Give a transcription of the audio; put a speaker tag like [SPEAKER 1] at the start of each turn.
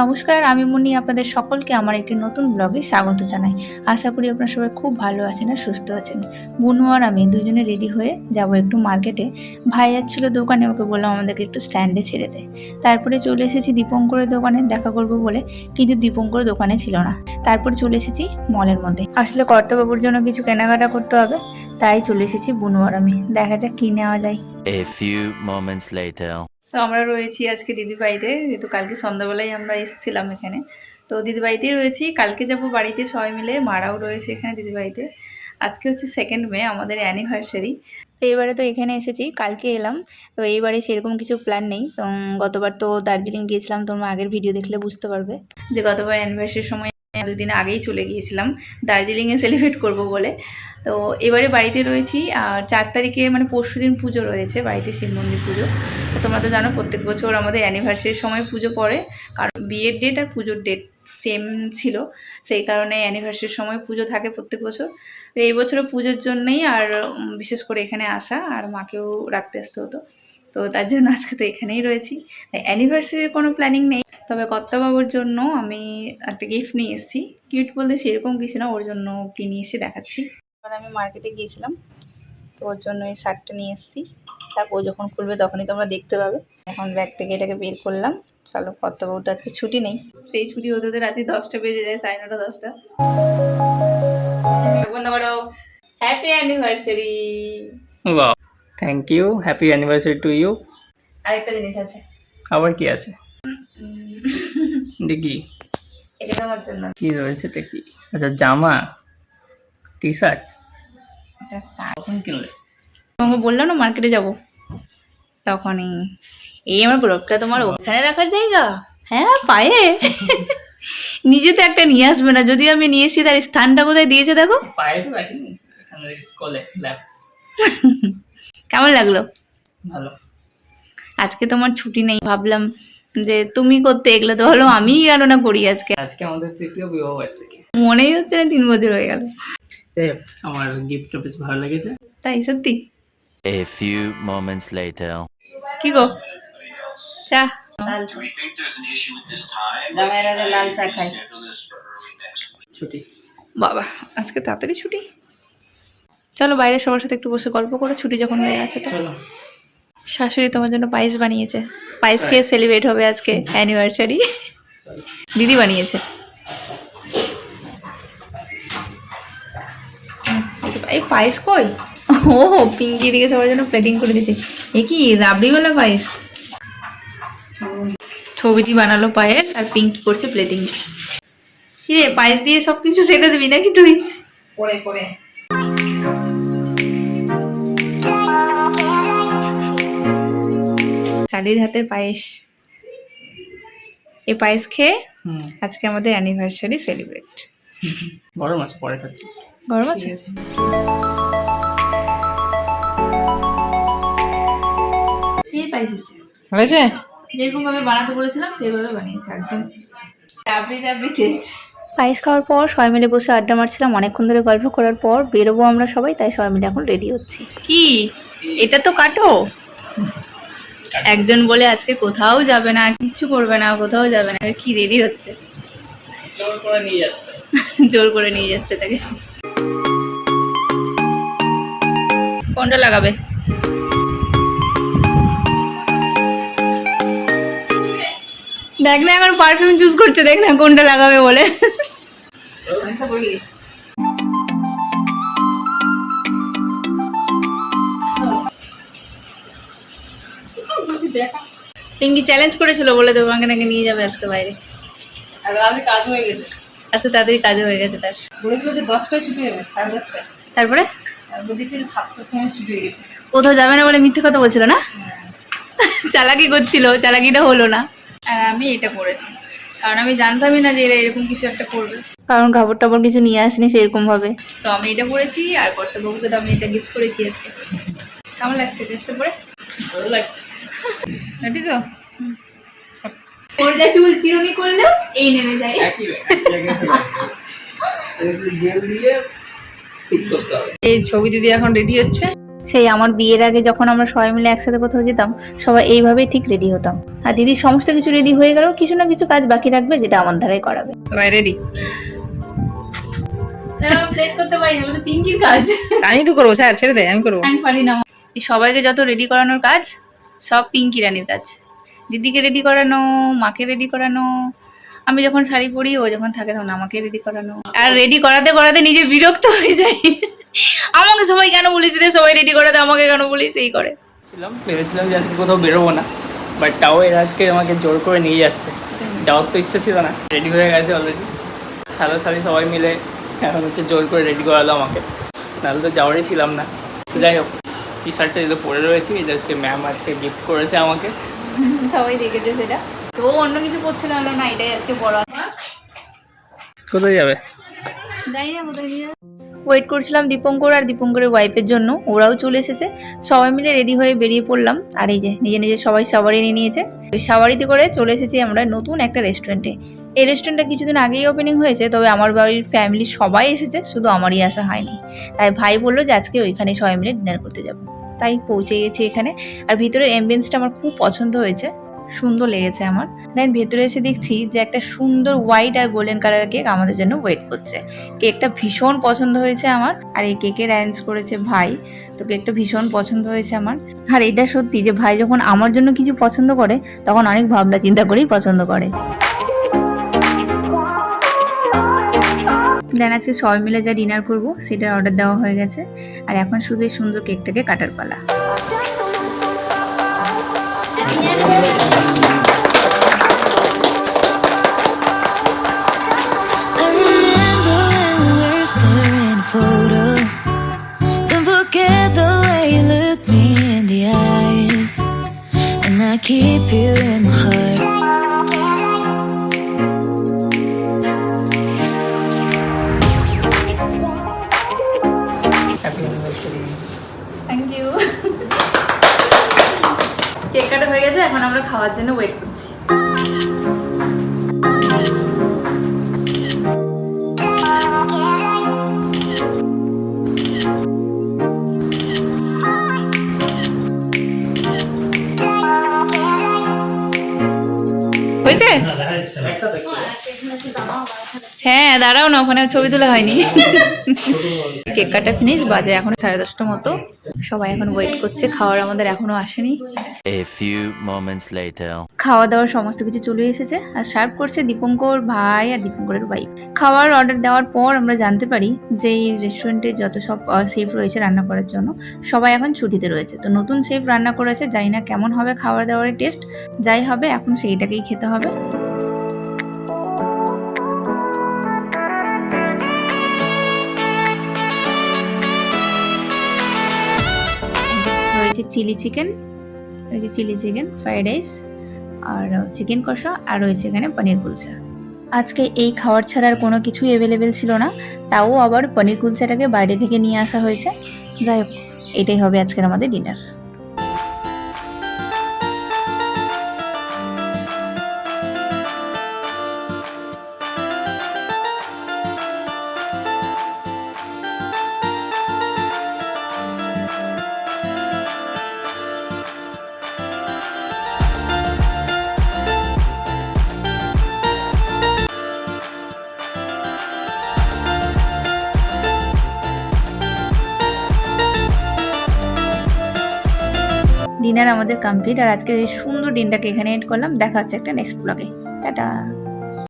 [SPEAKER 1] নমস্কার, আমি মুন্নি আপনাদের সকলকে আমার একটি নতুন ব্লগে স্বাগত জানাই। আশা করি আপনারা সবাই খুব ভালো আছেন আর সুস্থ আছেন। বুনু আর আমি দুজনে রেডি হয়ে যাব একটু মার্কেটে ভাই যাচ্ছিল দোকানে, ওকে বললাম আমাদেরকে একটু স্ট্যান্ডে ছেড়ে দে। তারপরে চলে এসেছি দীপঙ্করের দোকানে, দেখা করব বলে। কিন্তু দীপঙ্কর দোকানে ছিল না। তারপর চলে এসেছি মলের মধ্যে। আসলে কর্তাবাবুর জন্য কিছু কেনাকাটা করতে হবে, তাই চলে এসেছি বুনু আর আমি। দেখা যাক কি নেওয়া যায়।
[SPEAKER 2] A few moments later.
[SPEAKER 1] তো আমরা রয়েছি আজকে দিদিবাড়িতে যেহেতু কালকে সন্ধ্যাবেলায় আমরা এসেছিলাম এখানে। তো দিদিবাড়িতেই রয়েছি, কালকে যাব বাড়িতে সবাই মিলে, মারাও রয়েছে এখানে দিদিবাড়িতে আজকে হচ্ছে সেকেন্ড মে, আমাদের অ্যানিভার্সারি তো এবারে তো এখানে এসেছি, কালকে এলাম। তো এইবারে সেরকম কিছু প্ল্যান নেই। তো গতবার তো দার্জিলিং গিয়েছিলাম, তোমরা আগের ভিডিও দেখলে বুঝতে পারবে। যে গতবার অ্যানিভার্সারির সময় দুদিন আগেই চলে গিয়েছিলাম। দার্জিলিংয়ে সেলিব্রেট করব বলে। তো এবারে বাড়িতে রয়েছি। আর চার তারিখে মানে পরশু দিন পুজো রয়েছে, বাড়িতে শিব মন্দির পুজো। তো তোমরা তো জানো, প্রত্যেক বছর আমাদের অ্যানিভার্সারির সময় পুজো পড়ে। কারণ বিয়ের ডেট আর পুজোর ডেট সেম ছিল। সেই কারণে অ্যানিভার্সারির সময় পুজো থাকে প্রত্যেক বছর। তো এই বছরও পুজোর জন্যই আর বিশেষ করে এখানে আসা আর মাকেও রাখতে আসতে হতো। তো তার জন্য আজকে তো এখানেই রয়েছি। অ্যানিভার্সারির কোনো প্ল্যানিং নেই। তবে কর্তাবাবুর জন্য আমি একটা গিফট নিয়ে এসেছি। গিফট বলতে সেরকম কিছু না ওর জন্য কি নিয়ে এসে দেখাচ্ছি। এবার আমি মার্কেটে গিয়েছিলাম তো ওর জন্য এই শার্টটা নিয়ে এসেছি। তারপর ও যখন খুলবে তখনই তোমরা দেখতে পাবে। এখন ব্যাগ থেকে এটাকে বের করলাম। চলো কর্তাবাবু তো আজকে ছুটি নেই। সেই ছুটি হতে হতে রাতে দশটা বেজে যায় সাড়ে নটা দশটা। বন্ধ করো হ্যাপি অ্যানিভার্সারি
[SPEAKER 3] বাহ। Thank you happy anniversary to you
[SPEAKER 1] আরেকটা জিনিস আছে।
[SPEAKER 3] আবার কি আছে? দেখি।
[SPEAKER 1] এটা তোমার জন্য।
[SPEAKER 3] কি রয়েছে এটা কি আচ্ছা জামা টি শার্ট। কখন কিনলে?
[SPEAKER 1] তোমাকে বললাম না মার্কেটে যাব। তখনই। এই আমার গ্রুপটা তোমার ওখানে রাখার জায়গা? হ্যাঁ পায়ে। নিজে তো একটা নিয়ে আসবে না। যদি আমি নিয়ে এসি তার স্থানটা কোথায় দিয়েছে দেখো।
[SPEAKER 3] পায়ে তো রাখিনি। কলে ল্যাপ
[SPEAKER 1] কেমন লাগল?
[SPEAKER 3] ভালো।
[SPEAKER 1] আজকে তোমার ছুটি নেই ভাবলাম যে তুমি করতে এগুলো তো হলো আমি কেন না করি আজকে।
[SPEAKER 3] আজকে আমাদের তৃতীয় বিবাহ বার্ষিকী।
[SPEAKER 1] মনেই হচ্ছে না তিন বছর হয়ে গেল।
[SPEAKER 3] এ, আমার গিফটটা বেশ ভালো লেগেছে।
[SPEAKER 1] তাই সত্যি?
[SPEAKER 2] A few moments later.
[SPEAKER 1] কি গো? চা.
[SPEAKER 3] ছুটি।
[SPEAKER 1] বাবা আজকে তাড়াতাড়ি ছুটি? চলো বাইরে সবার সাথে একটু বসে গল্প করে ছুটি যখন হয়ে গেছে তো।
[SPEAKER 3] চলো।
[SPEAKER 1] শাশুড়ি তোমার জন্য পায়েস বানিয়েছে। পায়েস খেয়ে সেলিব্রেট হবে আজকে অ্যানিভার্সারি দিদি বানিয়েছে। এই পায়েস কই? ও হো পিঙ্কি দিকে সবার জন্য প্লেটিং করে দিয়েছে। এ কি, রাবড়িওয়ালা পায়েস? ছবিটি বানালো পায়েস আর পিঙ্কি করছে প্লেটিং কি রে পায়েস দিয়ে সব কিছু সেটা দিবি নাকি তুই?
[SPEAKER 3] পরে পরে।
[SPEAKER 1] শালির হাতের পায়েস। এই পায়েস খেয়ে আজকে আমাদের অ্যানিভার্সারি সেলিব্রেট
[SPEAKER 3] গরম আছে পরে খাচ্ছি।
[SPEAKER 1] গরম আছে? হয়েছে।
[SPEAKER 3] হয়েছে?
[SPEAKER 1] যেরকম ভাবে বানাতে বলেছিলাম সেইভাবে বানিয়েছে একদম। রাবড়ি রাবড়ি টেস্ট পায়েস খাওয়ার পর সবাই মিলে বসে আড্ডা মারছিলাম অনেকক্ষণ ধরে গল্প করার পর বেরোবো আমরা সবাই তাই সবাই মিলে এখন রেডি হচ্ছি। কি? এটা তো কাটো। একজন বলে আজকে কোথাও যাবে না কিচ্ছু করবে না কোথাও যাবে না কি দেরি হচ্ছে?
[SPEAKER 3] জোর করে নিয়ে যাচ্ছে।
[SPEAKER 1] জোর করে নিয়ে যাচ্ছে তাকে। কোনটা লাগাবে। দেখ না এখন পারফিউম চুজ করছে দেখ না কোনটা লাগাবে বলে। পিঙ্কি চ্যালেঞ্জ করেছিল বলে তোমাকে নাকি নিয়ে যাবে আজকে বাইরে।
[SPEAKER 4] আর আজ কাজ হয়ে গেছে।
[SPEAKER 1] আজকে তাড়াতাড়ি কাজ হয়ে গেছে তার।
[SPEAKER 4] বলেছিল যে দশটায় ছুটি হবে সাড়ে দশটায়।
[SPEAKER 1] তারপরে?
[SPEAKER 4] বলেছে যে সাতটার সময় ছুটি হয়ে গেছে।
[SPEAKER 1] কোথাও যাবে না বলে মিথ্যে কথা বলছিল না? চালাকি করছিল চালাকিটা হলো না। আর আমি এটা করেছি। কারণ আমি জানতামই না যে এরা এরকম কিছু একটা করবে। কারণ কাপড় টাপড় কিছু নিয়ে আসেনি সেরকম ভাবে। তো আমি এটা পরেছি আর কর্তাবাবুকে তো আমি এটা গিফট করেছি আজকে। কেমন লাগছে ড্রেসটা পরে?
[SPEAKER 3] ভালো লাগছে।
[SPEAKER 1] রেডি তো? ওর যা চুল চিরুনি করলেও এই নেমে যায়।
[SPEAKER 3] একই একই জায়গায় জেল দিয়ে ঠিক করতে হবে।
[SPEAKER 4] এই ছবি দিদি এখন রেডি হচ্ছে।
[SPEAKER 1] সেই আমার বিয়ের আগে যখন আমরা সবাই মিলে একসাথে কোথাও যেতাম সবাই এইভাবেই ঠিক রেডি হতাম। আর দিদি সমস্ত কিছু রেডি হয়ে গেলেও কিছু না কিছু কাজ বাকি রাখবে যেটা আমার দ্বারাই করাবে। সবাই রেডি
[SPEAKER 4] কাজ।
[SPEAKER 3] আমি তো করব স্যার ছেড়ে দেয় আমি করব।
[SPEAKER 1] সবাইকে যত রেডি করানোর কাজ সব পিঙ্কি রানির কাজ। দিদিকে রেডি করানো, মাকে রেডি করানো, আমি যখন শাড়ি পরি, ও যখন থাকে তখন আমাকে রেডি করানো। আর রেডি করাতে করাতে নিজে বিরক্ত হয়ে যায়। আমাকে সবাই কেন বলিস সবাই রেডি করাতে আমাকে কেন বলিস? এই করে।
[SPEAKER 3] ছিলাম ভেবেছিলাম যে আজকে কোথাও বেরোবো না বাট তাও এরা আজকে আমাকে জোর করে নিয়ে যাচ্ছে। যাওয়ার তো ইচ্ছা ছিল না রেডি হয়ে গেছে অলরেডি সাদা সারি সবাই মিলে এখন হচ্ছে জোর করে রেডি করালো আমাকে। নাহলে তো যাওয়ারই ছিলাম না। যাই হোক। টি শার্টটা যেটা পরে রয়েছি এটা হচ্ছে ম্যাম আজকে গিফট করেছে আমাকে।
[SPEAKER 1] সবাই দেখেছে সেটা। তো ও অন্য কিছু করছিল না না এটাই আজকে বড়
[SPEAKER 3] কোথায় যাবে?
[SPEAKER 1] যাই না কোথায় নিয়ে ওয়েট করছিলাম দীপঙ্কর আর দীপঙ্করের ওয়াইফের জন্য। ওরাও চলে এসেছে। সবাই মিলে রেডি হয়ে বেরিয়ে পড়লাম। আর এই যে নিজে নিজে সবাই সাওয়ারি নিয়ে নিয়েছে। ওই সাওয়ারিতে করে চলে এসেছি আমরা নতুন একটা রেস্টুরেন্টে এই রেস্টুরেন্টটা কিছুদিন আগেই ওপেনিং হয়েছে, তবে আমার বাড়ির ফ্যামিলি সবাই এসেছে, শুধু আমারই আসা হয়নি। তাই ভাই বলল যে আজকে ওইখানে সবাই মিলে ডিনার করতে যাব। তাই পৌঁছে গেছি এখানে। আর ভিতরের অ্যাম্বিয়েন্সটা আমার খুব পছন্দ হয়েছে, সুন্দর লেগেছে আমার। দেন ভেতরে এসে দেখছি যে একটা সুন্দর হোয়াইট আর গোল্ডেন কালারের কেক আমাদের জন্য ওয়েট করছে। কেকটা ভীষণ পছন্দ হয়েছে আমার, আর এই কেকের অ্যারেঞ্জ করেছে ভাই। তো কেকটা ভীষণ পছন্দ হয়েছে আমার। আর এটা সত্যি যে ভাই যখন আমার জন্য কিছু পছন্দ করে, তখন অনেক ভাবনা চিন্তা করেই পছন্দ করে। দেন আজকে সবাই মিলে যা ডিনার করব, সেটার অর্ডার দেওয়া হয়ে গেছে। আর এখন শুধু এই সুন্দর কেকটাকে কাটার পালা।
[SPEAKER 5] I remember when we were
[SPEAKER 1] এখন আমরা খাওয়ার জন্য ওয়েট করছি। হয়েছে? হ্যাঁ দাঁড়াও না ওখানে ছবি তোলা হয়নি। কেক কাটা ফিনিশ বাজে এখন সাড়ে দশটা মতো। সবাই এখন ওয়েট করছে খাওয়ার আমাদের এখনও আসেনি।
[SPEAKER 2] A few moments later.
[SPEAKER 1] খাওয়া দাওয়ার সমস্ত কিছু চলে এসেছে আর সার্ভ করছে দীপঙ্কর ভাই আর দীপঙ্করের ওয়াইফ খাওয়ার অর্ডার দেওয়ার পর আমরা জানতে পারি যে এই রেস্টুরেন্টে যত সব সেফ রয়েছে রান্না করার জন্য সবাই এখন ছুটিতে রয়েছে। তো নতুন সেফ রান্না করেছে জানি না কেমন হবে খাবার দাওয়ারের টেস্ট যাই হবে এখন সেইটাকেই খেতে হবে। রয়েছে চিলি চিকেন রয়েছে চিলি চিকেন, ফ্রাইড রাইস, আর চিকেন কষা, আর রয়েছে এখানে পনির কুলচা। আজকে এই খাওয়ার ছাড়া আর কোনো কিছুই অ্যাভেলেবেল ছিল না, তাও আবার পনির কুলচাটাকে বাইরে থেকে নিয়ে আসা হয়েছে। যাই হোক, এটাই হবে আজকের আমাদের ডিনার আমাদের কমপ্লিট আর আজকের এই সুন্দর দিনটাকে এখানে এড করলাম। দেখা হচ্ছে একটা নেক্সট ব্লগে টাটা।